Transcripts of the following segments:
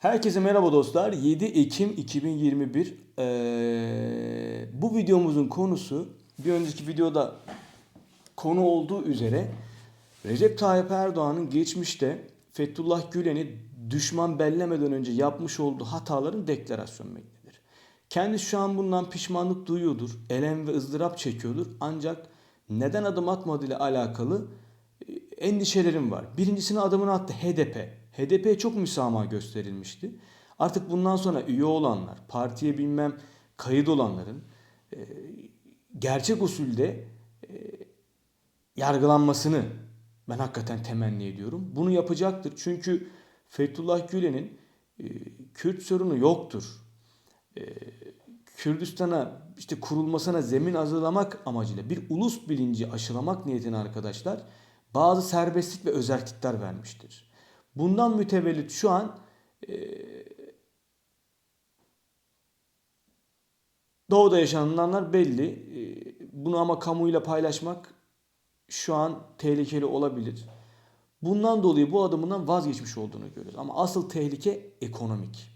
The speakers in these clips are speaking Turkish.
Herkese merhaba dostlar. 7 Ekim 2021. Ee, bu videomuzun konusu bir önceki videoda konu olduğu üzere Recep Tayyip Erdoğan'ın geçmişte Fethullah Gülen'i düşman bellemeden önce yapmış olduğu hataların deklarasyonu metnidir. Kendisi şu an bundan pişmanlık duyuyordur, elem ve ızdırap çekiyordur. Ancak neden adım atmadığıyla alakalı e, endişelerim var. Birincisine adımını attı HDP. HDP'ye çok müsamaha gösterilmişti. Artık bundan sonra üye olanlar, partiye bilmem kayıt olanların e, gerçek usulde e, yargılanmasını ben hakikaten temenni ediyorum. Bunu yapacaktır. Çünkü Fethullah Gülen'in e, Kürt sorunu yoktur. E, Kürdistan'a işte kurulmasına zemin hazırlamak amacıyla bir ulus bilinci aşılamak niyetine arkadaşlar bazı serbestlik ve özerklikler vermiştir. Bundan mütevellit şu an e, doğuda yaşananlar belli. E, bunu ama kamuyla paylaşmak şu an tehlikeli olabilir. Bundan dolayı bu adımından vazgeçmiş olduğunu görüyoruz. Ama asıl tehlike ekonomik.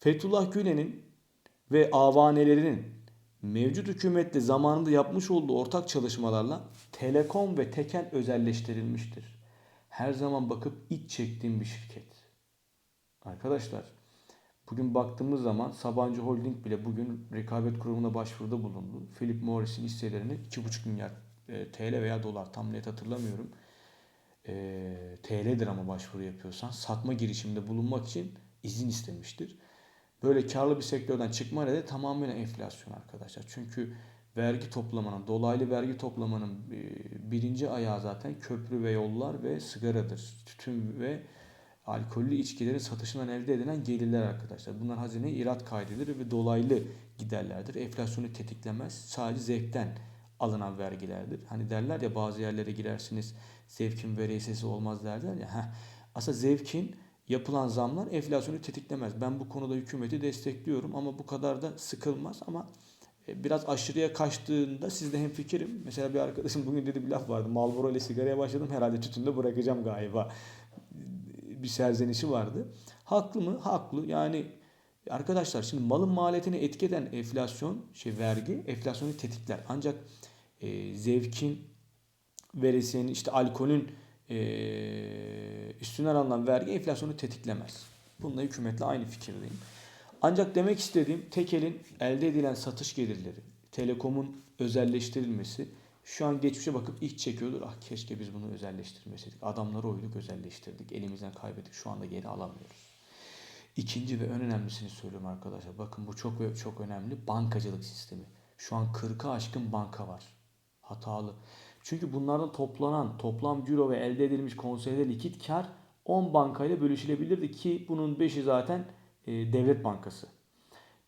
Fethullah Gülen'in ve avanelerinin mevcut hükümetle zamanında yapmış olduğu ortak çalışmalarla Telekom ve Teken özelleştirilmiştir. Her zaman bakıp iç çektiğim bir şirket. Arkadaşlar bugün baktığımız zaman Sabancı Holding bile bugün rekabet kurumuna başvuruda bulundu. Philip Morris'in hisselerini 2,5 milyar e, TL veya dolar tam net hatırlamıyorum. E, TL'dir ama başvuru yapıyorsan satma girişiminde bulunmak için izin istemiştir. Böyle karlı bir sektörden çıkma nedeni tamamen enflasyon arkadaşlar. Çünkü vergi toplamanın, dolaylı vergi toplamanın e, birinci ayağı zaten köprü ve yollar ve sigaradır. Tütün ve alkollü içkilerin satışından elde edilen gelirler arkadaşlar. Bunlar hazineye irat kaydedilir ve dolaylı giderlerdir. Enflasyonu tetiklemez. Sadece zevkten alınan vergilerdir. Hani derler ya bazı yerlere girersiniz zevkin vereyesesi olmaz derler ya. Heh. Aslında zevkin yapılan zamlar enflasyonu tetiklemez. Ben bu konuda hükümeti destekliyorum ama bu kadar da sıkılmaz ama biraz aşırıya kaçtığında sizde hem fikirim. Mesela bir arkadaşım bugün dedi bir laf vardı. Marlboro ile sigaraya başladım herhalde tütünde bırakacağım galiba. Bir serzenişi vardı. Haklı mı? Haklı. Yani arkadaşlar şimdi malın maliyetini etki eden enflasyon, şey vergi enflasyonu tetikler. Ancak e, zevkin, veresiyenin, işte alkolün e, üstüne alınan vergi enflasyonu tetiklemez. Bununla hükümetle aynı fikirdeyim. Ancak demek istediğim tekelin elde edilen satış gelirleri, telekomun özelleştirilmesi şu an geçmişe bakıp iç çekiyordur. Ah keşke biz bunu özelleştirmeseydik. Adamları oyduk özelleştirdik. Elimizden kaybettik. Şu anda geri alamıyoruz. İkinci ve en önemlisini söylüyorum arkadaşlar. Bakın bu çok ve çok önemli. Bankacılık sistemi. Şu an 40'a aşkın banka var. Hatalı. Çünkü bunlardan toplanan toplam ciro ve elde edilmiş konseyde likit kar 10 bankayla bölüşülebilirdi ki bunun 5'i zaten e, devlet bankası.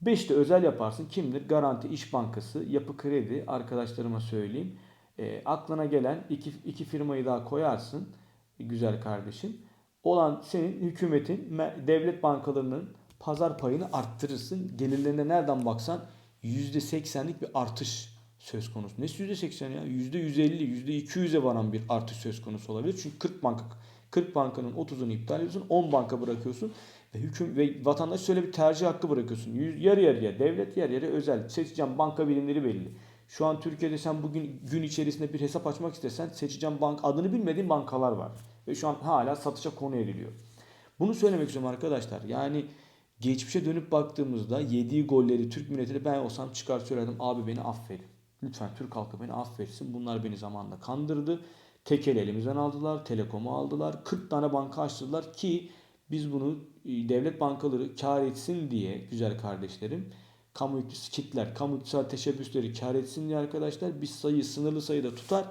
5 de özel yaparsın. Kimdir? Garanti İş Bankası, Yapı Kredi arkadaşlarıma söyleyeyim. E, aklına gelen iki, iki firmayı daha koyarsın güzel kardeşim. Olan senin hükümetin devlet bankalarının pazar payını arttırırsın. Gelirlerine nereden baksan %80'lik bir artış söz konusu. Nesi %80 ya? %150, %200'e varan bir artış söz konusu olabilir. Çünkü 40 banka 40 bankanın 30'unu iptal ediyorsun, 10 banka bırakıyorsun hüküm ve vatandaş şöyle bir tercih hakkı bırakıyorsun. Yarı yarıya devlet, yarı yarıya özel. Seçeceğim banka birimleri belli. Şu an Türkiye'de sen bugün gün içerisinde bir hesap açmak istesen seçeceğim bank adını bilmediğin bankalar var. Ve şu an hala satışa konu ediliyor. Bunu söylemek istiyorum arkadaşlar. Yani geçmişe dönüp baktığımızda yediği golleri Türk milletine ben olsam çıkar söylerdim abi beni affedin. Lütfen Türk halkı beni affetsin. Bunlar beni zamanla kandırdı. Tekel elimizden aldılar. Telekom'u aldılar. 40 tane banka açtılar ki biz bunu e, devlet bankaları kar etsin diye güzel kardeşlerim kamu yüklüsü kitler, kamu iktisal teşebbüsleri kar etsin diye arkadaşlar biz sayı sınırlı sayıda tutar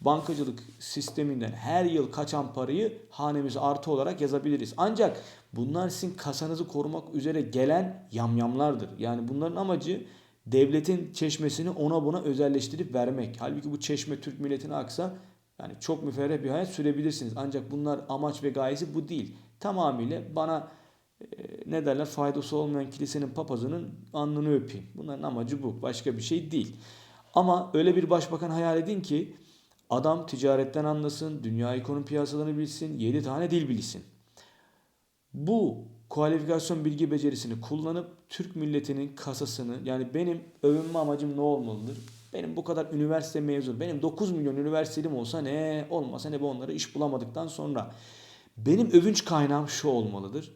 bankacılık sisteminden her yıl kaçan parayı hanemize artı olarak yazabiliriz. Ancak bunlar sizin kasanızı korumak üzere gelen yamyamlardır. Yani bunların amacı devletin çeşmesini ona buna özelleştirip vermek. Halbuki bu çeşme Türk milletine aksa yani çok müferreh bir hayat sürebilirsiniz. Ancak bunlar amaç ve gayesi bu değil. Tamamıyla bana e, ne derler faydası olmayan kilisenin papazının alnını öpeyim. Bunların amacı bu. Başka bir şey değil. Ama öyle bir başbakan hayal edin ki adam ticaretten anlasın, dünya ekonomi piyasalarını bilsin, 7 tane dil bilsin. Bu kualifikasyon bilgi becerisini kullanıp Türk milletinin kasasını yani benim övünme amacım ne olmalıdır? Benim bu kadar üniversite mezun, benim 9 milyon üniversitelim olsa ne, olmasa ne bu onlara iş bulamadıktan sonra benim övünç kaynağım şu olmalıdır.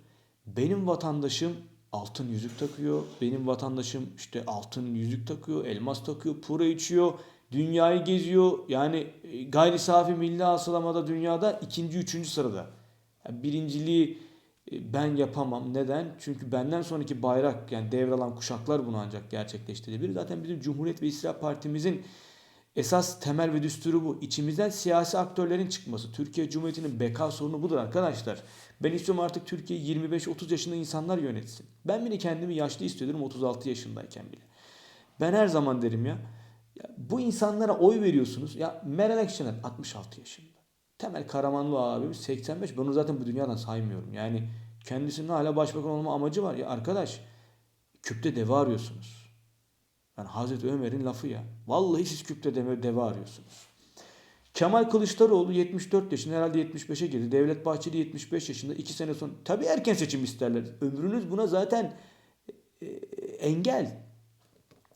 Benim vatandaşım altın yüzük takıyor. Benim vatandaşım işte altın yüzük takıyor, elmas takıyor, pura içiyor, dünyayı geziyor. Yani e, gayri safi milli hasılamada dünyada ikinci, üçüncü sırada. Yani birinciliği ben yapamam. Neden? Çünkü benden sonraki bayrak yani devralan kuşaklar bunu ancak gerçekleştirebilir. Zaten bizim Cumhuriyet ve İstiklal Partimizin esas temel ve düsturu bu. İçimizden siyasi aktörlerin çıkması. Türkiye Cumhuriyeti'nin beka sorunu budur arkadaşlar. Ben istiyorum artık Türkiye 25-30 yaşında insanlar yönetsin. Ben bile kendimi yaşlı istiyordum 36 yaşındayken bile. Ben her zaman derim ya, ya bu insanlara oy veriyorsunuz. Ya Meral Akşener 66 yaşında. Temel Karamanlı abimiz 85. Ben onu zaten bu dünyadan saymıyorum. Yani kendisinin hala başbakan olma amacı var. Ya arkadaş küpte deve arıyorsunuz. Yani Hazreti Ömer'in lafı ya. Vallahi siz küpte deve, deve arıyorsunuz. Kemal Kılıçdaroğlu 74 yaşında herhalde 75'e girdi. Devlet Bahçeli 75 yaşında 2 sene sonra. Tabii erken seçim isterler. Ömrünüz buna zaten e, engel.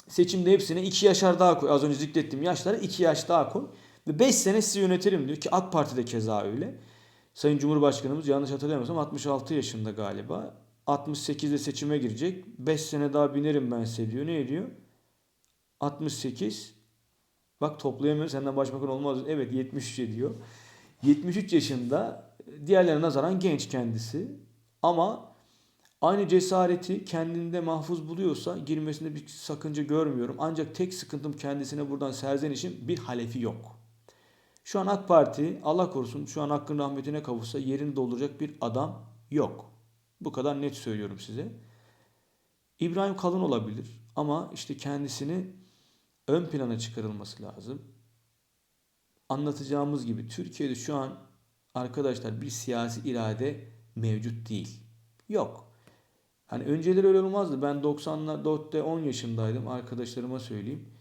Seçimde hepsine 2 yaşar daha koy. Az önce zikrettiğim yaşlara 2 yaş daha koy. Ve 5 sene sizi yönetirim diyor ki AK Parti'de keza öyle. Sayın Cumhurbaşkanımız yanlış hatırlamıyorsam 66 yaşında galiba. 68'de seçime girecek. 5 sene daha binerim ben size diyor. Ne diyor? 68. Bak toplayamıyoruz senden başbakan olmaz. Evet 73 diyor. 73 yaşında diğerlerine nazaran genç kendisi. Ama aynı cesareti kendinde mahfuz buluyorsa girmesinde bir sakınca görmüyorum. Ancak tek sıkıntım kendisine buradan serzenişim bir halefi yok. Şu an AK Parti Allah korusun şu an hakkın rahmetine kavuşsa yerini dolduracak bir adam yok. Bu kadar net söylüyorum size. İbrahim Kalın olabilir ama işte kendisini ön plana çıkarılması lazım. Anlatacağımız gibi Türkiye'de şu an arkadaşlar bir siyasi irade mevcut değil. Yok. Hani önceleri öyle olmazdı. Ben 94'te 10 yaşındaydım arkadaşlarıma söyleyeyim.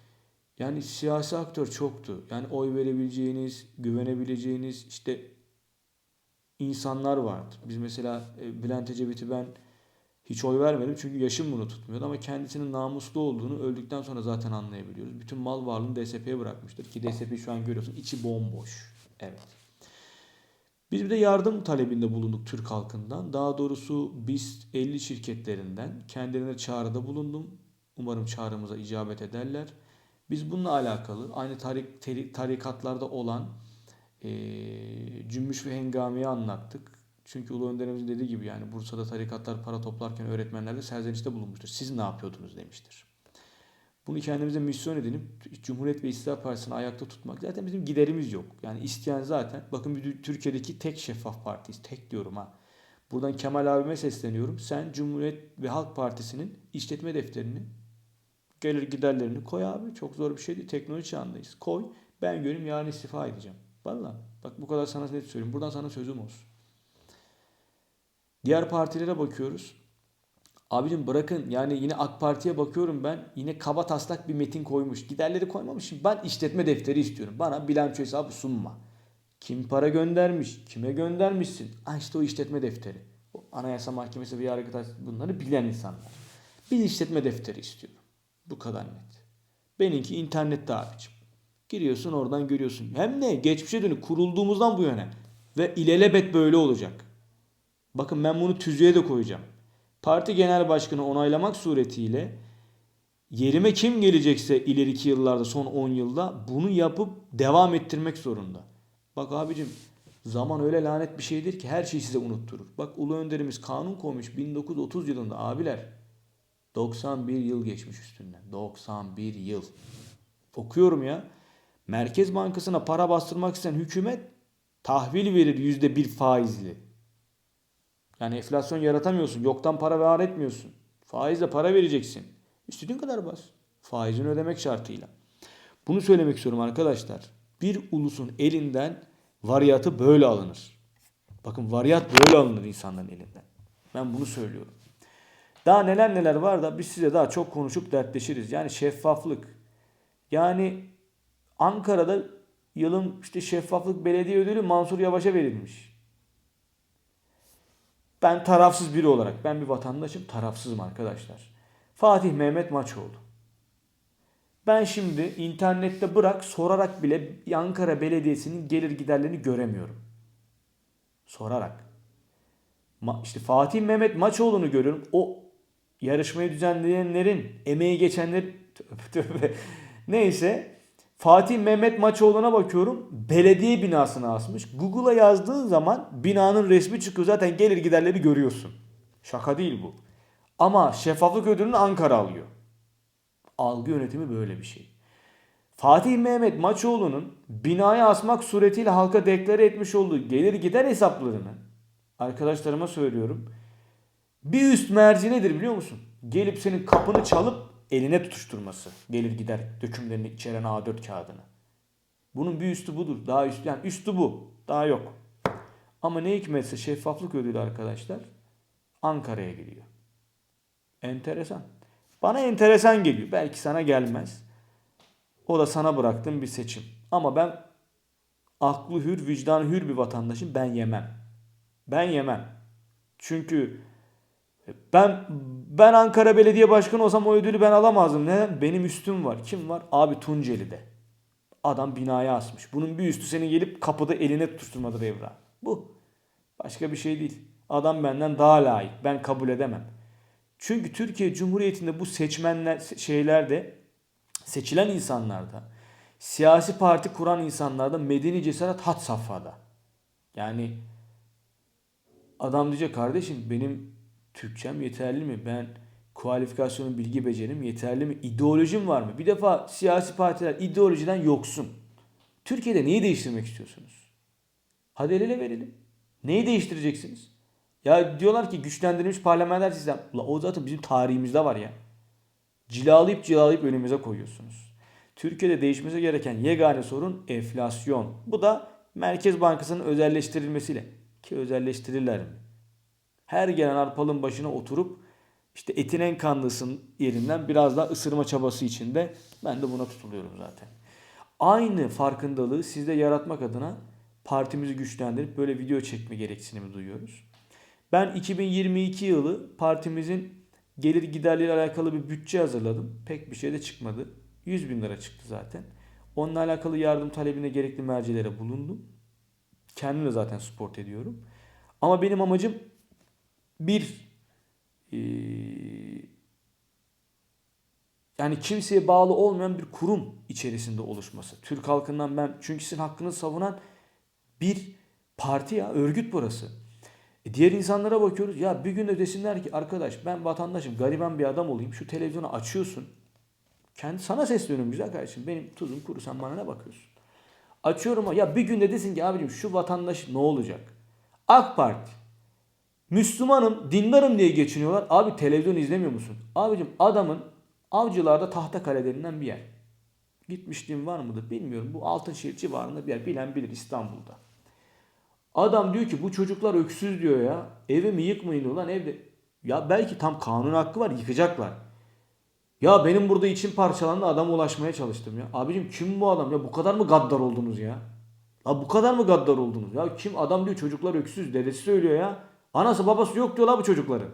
Yani siyasi aktör çoktu. Yani oy verebileceğiniz, güvenebileceğiniz işte insanlar vardı. Biz mesela e, Bülent Ecevit'i ben hiç oy vermedim çünkü yaşım bunu tutmuyordu ama kendisinin namuslu olduğunu öldükten sonra zaten anlayabiliyoruz. Bütün mal varlığını DSP'ye bırakmıştır ki DSP şu an görüyorsun içi bomboş. Evet. Biz bir de yardım talebinde bulunduk Türk halkından. Daha doğrusu biz 50 şirketlerinden kendilerine çağrıda bulundum. Umarım çağrımıza icabet ederler. Biz bununla alakalı aynı tarik, tarikatlarda olan e, cümbüş ve hengamiyi anlattık. Çünkü Ulu Önderimizin dediği gibi yani Bursa'da tarikatlar para toplarken öğretmenler de serzenişte bulunmuştur. Siz ne yapıyordunuz demiştir. Bunu kendimize misyon edinip Cumhuriyet ve İstiklal Partisi'ni ayakta tutmak zaten bizim giderimiz yok. Yani isteyen zaten bakın Türkiye'deki tek şeffaf partiyiz. Tek diyorum ha. Buradan Kemal abime sesleniyorum. Sen Cumhuriyet ve Halk Partisi'nin işletme defterini gelir giderlerini koy abi. Çok zor bir şey değil. Teknoloji çağındayız. Koy. Ben göreyim yarın istifa edeceğim. Valla. Bak bu kadar sana net söyleyeyim. Buradan sana sözüm olsun. Diğer partilere bakıyoruz. Abicim bırakın yani yine AK Parti'ye bakıyorum ben yine kaba taslak bir metin koymuş. Giderleri koymamışım. Ben işletme defteri istiyorum. Bana bilanço hesabı sunma. Kim para göndermiş? Kime göndermişsin? Ah işte o işletme defteri. O Anayasa Mahkemesi ve Yargıtay bunları bilen insanlar. Bir işletme defteri istiyorum. Bu kadar net. Benimki internette abicim. Giriyorsun oradan görüyorsun. Hem ne? Geçmişe dönük kurulduğumuzdan bu yöne. Ve ilelebet böyle olacak. Bakın ben bunu tüzüğe de koyacağım. Parti genel başkanı onaylamak suretiyle yerime kim gelecekse ileriki yıllarda son 10 yılda bunu yapıp devam ettirmek zorunda. Bak abicim zaman öyle lanet bir şeydir ki her şeyi size unutturur. Bak Ulu Önderimiz kanun koymuş 1930 yılında abiler. 91 yıl geçmiş üstünden. 91 yıl. Okuyorum ya. Merkez Bankası'na para bastırmak isteyen hükümet tahvil verir yüzde bir faizli. Yani enflasyon yaratamıyorsun. Yoktan para var etmiyorsun. Faizle para vereceksin. İstediğin kadar bas. Faizini ödemek şartıyla. Bunu söylemek istiyorum arkadaşlar. Bir ulusun elinden varyatı böyle alınır. Bakın varyat böyle alınır insanların elinden. Ben bunu söylüyorum. Daha neler neler var da biz size daha çok konuşup dertleşiriz. Yani şeffaflık. Yani Ankara'da yılın işte şeffaflık belediye ödülü Mansur Yavaş'a verilmiş. Ben tarafsız biri olarak ben bir vatandaşım tarafsızım arkadaşlar. Fatih Mehmet Maçoğlu. Ben şimdi internette bırak sorarak bile Ankara Belediyesi'nin gelir giderlerini göremiyorum. Sorarak. Ma- işte Fatih Mehmet Maçoğlu'nu görüyorum. O yarışmayı düzenleyenlerin, emeği geçenler. Neyse Fatih Mehmet Maçoğlu'na bakıyorum. Belediye binasına asmış. Google'a yazdığın zaman binanın resmi çıkıyor. Zaten gelir giderleri görüyorsun. Şaka değil bu. Ama şeffaflık ödülünü Ankara alıyor. Algı yönetimi böyle bir şey. Fatih Mehmet Maçoğlu'nun binaya asmak suretiyle halka deklare etmiş olduğu gelir gider hesaplarını arkadaşlarıma söylüyorum. Bir üst merci nedir biliyor musun? Gelip senin kapını çalıp eline tutuşturması. Gelir gider dökümlerini içeren A4 kağıdını. Bunun bir üstü budur. Daha üstü yani üstü bu. Daha yok. Ama ne hikmetse şeffaflık ödülü arkadaşlar Ankara'ya gidiyor. Enteresan. Bana enteresan geliyor. Belki sana gelmez. O da sana bıraktığım bir seçim. Ama ben aklı hür, vicdanı hür bir vatandaşım. Ben yemem. Ben yemem. Çünkü ben ben Ankara Belediye Başkanı olsam o ödülü ben alamazdım. Neden? Benim üstüm var. Kim var? Abi Tunceli'de. Adam binaya asmış. Bunun bir üstü senin gelip kapıda eline tutuşturmadır evra. Bu. Başka bir şey değil. Adam benden daha layık. Ben kabul edemem. Çünkü Türkiye Cumhuriyeti'nde bu seçmenler şeylerde seçilen insanlarda siyasi parti kuran insanlarda medeni cesaret hat safhada. Yani adam diyecek kardeşim benim Türkçem yeterli mi? Ben kualifikasyonum, bilgi becerim yeterli mi? İdeolojim var mı? Bir defa siyasi partiler ideolojiden yoksun. Türkiye'de neyi değiştirmek istiyorsunuz? Hadi el ele verelim. Neyi değiştireceksiniz? Ya diyorlar ki güçlendirilmiş parlamenter sistem. La o zaten bizim tarihimizde var ya. Cilalayıp cilalayıp önümüze koyuyorsunuz. Türkiye'de değişmesi gereken yegane sorun enflasyon. Bu da Merkez Bankası'nın özelleştirilmesiyle. Ki özelleştirirler mi? Her gelen arpalın başına oturup işte etin en kanlısın yerinden biraz daha ısırma çabası içinde ben de buna tutuluyorum zaten. Aynı farkındalığı sizde yaratmak adına partimizi güçlendirip böyle video çekme gereksinimi duyuyoruz. Ben 2022 yılı partimizin gelir giderleri alakalı bir bütçe hazırladım. Pek bir şey de çıkmadı. 100 bin lira çıktı zaten. Onunla alakalı yardım talebine gerekli mercilere bulundum. Kendim de zaten sport ediyorum. Ama benim amacım bir eee, yani kimseye bağlı olmayan bir kurum içerisinde oluşması. Türk halkından ben çünkü sizin hakkını savunan bir parti ya örgüt burası. E diğer insanlara bakıyoruz. Ya bir gün de desinler ki arkadaş ben vatandaşım gariban bir adam olayım. Şu televizyonu açıyorsun. Kendi sana sesleniyorum güzel kardeşim. Benim tuzum kuru sen bana ne bakıyorsun? Açıyorum ya bir gün de desin ki abicim şu vatandaş ne olacak? AK Parti. Müslümanım, dindarım diye geçiniyorlar. Abi televizyon izlemiyor musun? Abicim adamın avcılarda tahta kalelerinden bir yer. Gitmişliğim var mıdır bilmiyorum. Bu Altınşehir civarında bir yer. Bilen bilir İstanbul'da. Adam diyor ki bu çocuklar öksüz diyor ya. Evimi yıkmayın ulan evde. Ya belki tam kanun hakkı var yıkacaklar. Ya benim burada içim parçalandı adama ulaşmaya çalıştım ya. Abicim kim bu adam ya bu kadar mı gaddar oldunuz ya? Ya bu kadar mı gaddar oldunuz? Ya kim adam diyor çocuklar öksüz dedesi söylüyor ya. Anası babası yok diyorlar bu çocukların.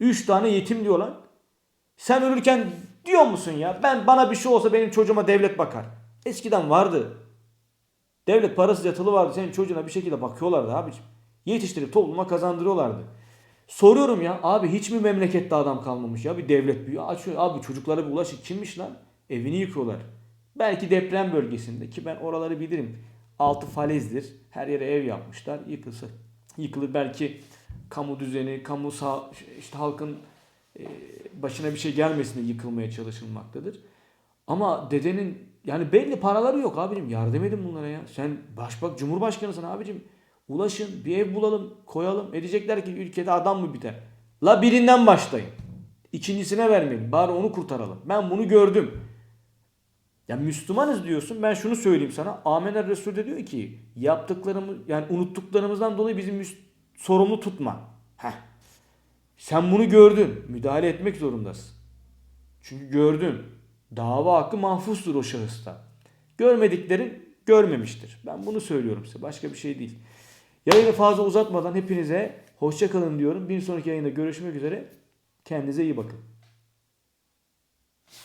Üç tane yetim diyorlar. Sen ölürken diyor musun ya? Ben bana bir şey olsa benim çocuğuma devlet bakar. Eskiden vardı. Devlet parasız yatılı vardı. Senin çocuğuna bir şekilde bakıyorlardı abicim. Yetiştirip topluma kazandırıyorlardı. Soruyorum ya abi hiç mi memlekette adam kalmamış ya bir devlet büyüyor açıyor abi çocuklara bir ulaşın kimmiş lan evini yıkıyorlar. Belki deprem bölgesinde ki ben oraları bilirim altı falezdir her yere ev yapmışlar yıkılsa yıkılır belki kamu düzeni kamu sağ, işte halkın e, başına bir şey gelmesin diye yıkılmaya çalışılmaktadır. Ama dedenin yani belli paraları yok abicim yardım edin bunlara ya. Sen başbak cumhurbaşkanısın abicim. Ulaşın bir ev bulalım koyalım. Edecekler ki ülkede adam mı biter? La birinden başlayın. İkincisine vermeyin. Bari onu kurtaralım. Ben bunu gördüm. Ya Müslümanız diyorsun. Ben şunu söyleyeyim sana. Amener Resul de diyor ki yaptıklarımız yani unuttuklarımızdan dolayı bizi müs- sorumlu tutma. Heh. Sen bunu gördün. Müdahale etmek zorundasın. Çünkü gördün. Dava hakkı mahfuzdur o şahısta. Görmediklerin görmemiştir. Ben bunu söylüyorum size. Başka bir şey değil. Yayını fazla uzatmadan hepinize Hoşça kalın diyorum. Bir sonraki yayında görüşmek üzere. Kendinize iyi bakın.